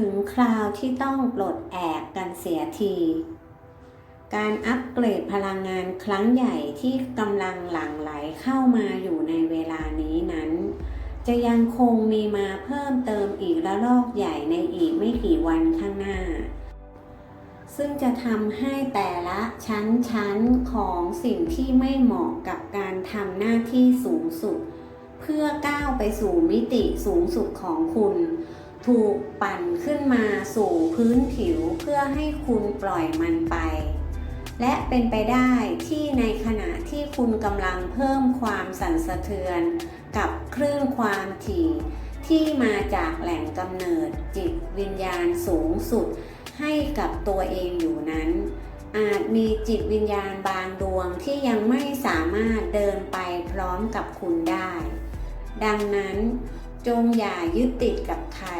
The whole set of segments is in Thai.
ถึงคราวที่ต้องปลดแอกกันเสียที การอัปเกรดพลังงานครั้งใหญ่ที่กำลังหลั่งไหลเข้ามาอยู่ในเวลานี้นั้น จะยังคงมีมาเพิ่มเติมอีกระลอกใหญ่ในอีกไม่กี่วันข้างหน้า ซึ่งจะทำให้แต่ละชั้นๆของสิ่งที่ไม่เหมาะกับการทำหน้าที่สูงสุด เพื่อก้าวไปสู่มิติสูงสุดของคุณ ถูกปั่นขึ้นมาสู่พื้นผิวเพื่อให้คุณปล่อยมันไป และเป็นไปได้ที่ในขณะที่คุณกำลังเพิ่มความสั่นสะเทือน กับคลื่นความถี่ที่มาจากแหล่งกำเนิดจิตวิญญาณสูงสุด ให้กับตัวเองอยู่นั้น อาจมีจิตวิญญาณบางดวงที่ยังไม่สามารถเดินไปพร้อมกับคุณได้ ดังนั้น จงอย่ายึดติดกับใคร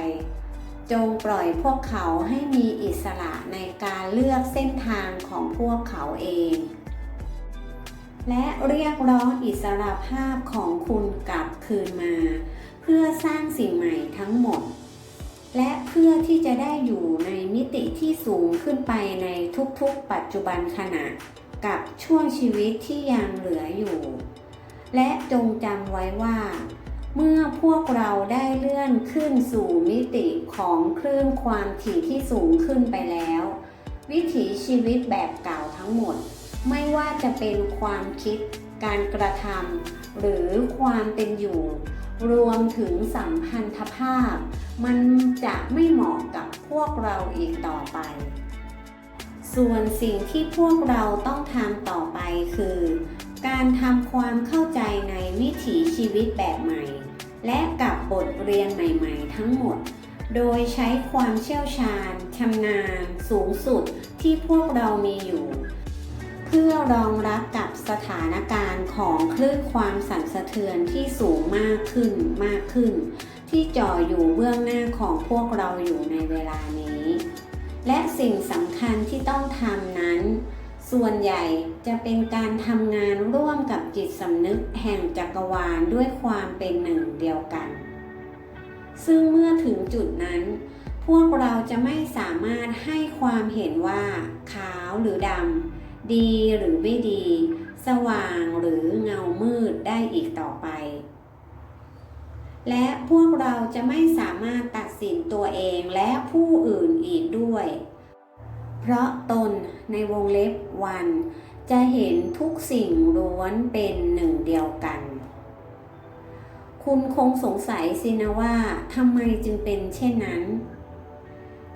จงปล่อยพวกเขาให้มีอิสระในการเลือกเส้นทางของพวกเขาเอง และเรียกร้องอิสระภาพของคุณกลับคืนมา เพื่อสร้างสิ่งใหม่ทั้งหมด และเพื่อที่จะได้อยู่ในมิติที่สูงขึ้นไปในทุกๆ ปัจจุบันขณะกับช่วงชีวิตที่ยังเหลืออยู่ และจงจำไว้ว่า เมื่อพวกเราได้เลื่อนขึ้นสู่มิติของคลื่นความถี่ที่สูงขึ้นไปแล้ว วิถีชีวิตแบบเก่าทั้งหมด ไม่ว่าจะเป็นความคิด การกระทำหรือความเป็นอยู่ รวมถึงสัมพันธภาพ มันจะไม่เหมาะกับพวกเราอีกต่อไป ส่วนสิ่งที่พวกเราต้องทำต่อไปคือ การทำความเข้าใจในวิถีชีวิตแบบใหม่ และกับบทเรียนใหม่ๆ ทั้งหมด โดยใช้ความเชี่ยวชาญชำนาญ สูงสุดที่พวกเรามีอยู่ เพื่อรองรับกับสถานการณ์ของคลื่นความสั่นสะเทือนที่สูงมากขึ้นมากขึ้น ที่จ่ออยู่เบื้องหน้าของพวกเราอยู่ในเวลานี้ และสิ่งสำคัญที่ต้องทำนั้น ส่วนใหญ่จะเป็นการทำงานร่วมกับจิตสำนึกแห่งจักรวาลด้วยความเป็นหนึ่งเดียวกัน ซึ่งเมื่อถึงจุดนั้น พวกเราจะไม่สามารถให้ความเห็นว่า ขาวหรือดำดีหรือไม่ดี สว่างหรือเงามืดได้อีกต่อไป และพวกเราจะไม่สามารถตัดสินตัวเองและผู้อื่นอีกด้วย เพราะตนในวงเล็บวัน จะเห็นทุกสิ่งล้วนเป็นหนึ่งเดียวกัน คุณคงสงสัยสินะว่าทำไมจึงเป็นเช่นนั้น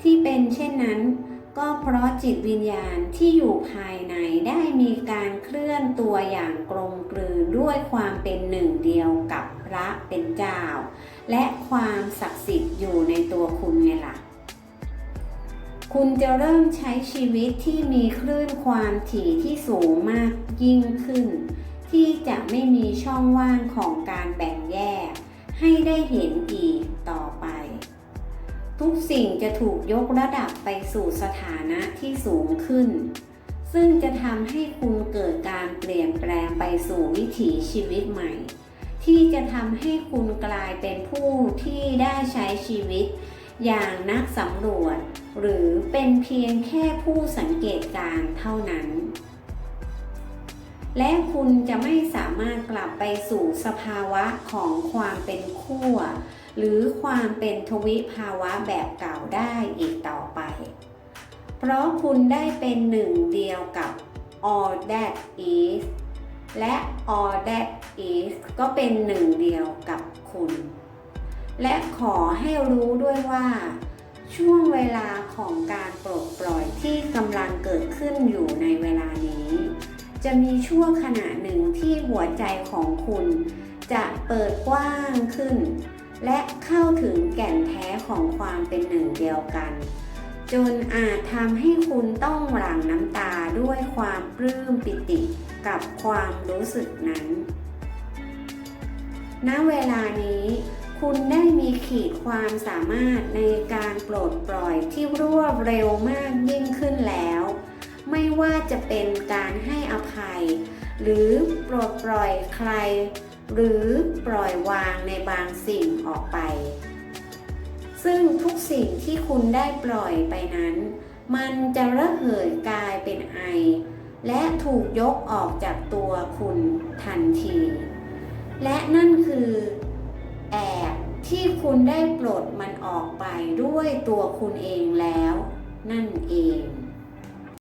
ที่เป็นเช่นนั้น ก็เพราะจิตวิญญาณที่อยู่ภายในได้มีการเคลื่อนตัวอย่างกลมกลืนด้วยความเป็นหนึ่งเดียวกับพระเป็นเจ้า และความศักดิ์สิทธิ์อยู่ในตัวคุณไงล่ะ คุณจะเริ่มใช้ชีวิตที่มีคลื่นความถี่ที่สูงมากยิ่งขึ้น ที่จะไม่มีช่องว่างของการแบ่งแยก ให้ได้เห็นอีกต่อไป ทุกสิ่งจะถูกยกระดับไปสู่สถานะที่สูงขึ้น ซึ่งจะทำให้คุณเกิดการเปลี่ยนแปลงไปสู่วิถีชีวิตใหม่ ที่จะทำให้คุณกลายเป็นผู้ที่ได้ใช้ชีวิต อย่างนักสำรวจ หรือเป็นเพียงแค่ผู้สังเกตการณ์เท่านั้น และคุณจะไม่สามารถกลับไปสู่สภาวะของความเป็นขั้วหรือความเป็นทวิภาวะแบบเก่าได้อีกต่อไป เพราะคุณได้เป็นหนึ่งเดียวกับ all that is และ all that is ก็เป็นหนึ่งเดียวกับคุณ และขอให้รู้ด้วยว่า ช่วงเวลาของการปลดปล่อยที่กำลังเกิดขึ้นอยู่ในเวลานี้ จะมีช่วงขณะหนึ่งที่หัวใจของคุณ จะเปิดกว้างขึ้น และเข้าถึงแก่นแท้ของความเป็นหนึ่งเดียวกัน จนอาจทำให้คุณต้องหลั่งน้ำตาด้วยความปลื้มปิติกับความรู้สึกนั้น ณ เวลานี้ คุณได้มีขีดความสามารถในการปลดปล่อยที่รวดเร็วมากยิ่งขึ้นแล้ว ไม่ว่าจะเป็นการให้อภัย หรือปลดปล่อยใคร หรือปล่อยวางในบางสิ่งออกไป ซึ่งทุกสิ่งที่คุณได้ปล่อยไปนั้น มันจะระเหยกลายเป็นไอ และถูกยกออกจากตัวคุณทันที และนั่นคือ คุณได้ปลดมันออกไปด้วยตัวคุณเองแล้ว นั่นเอง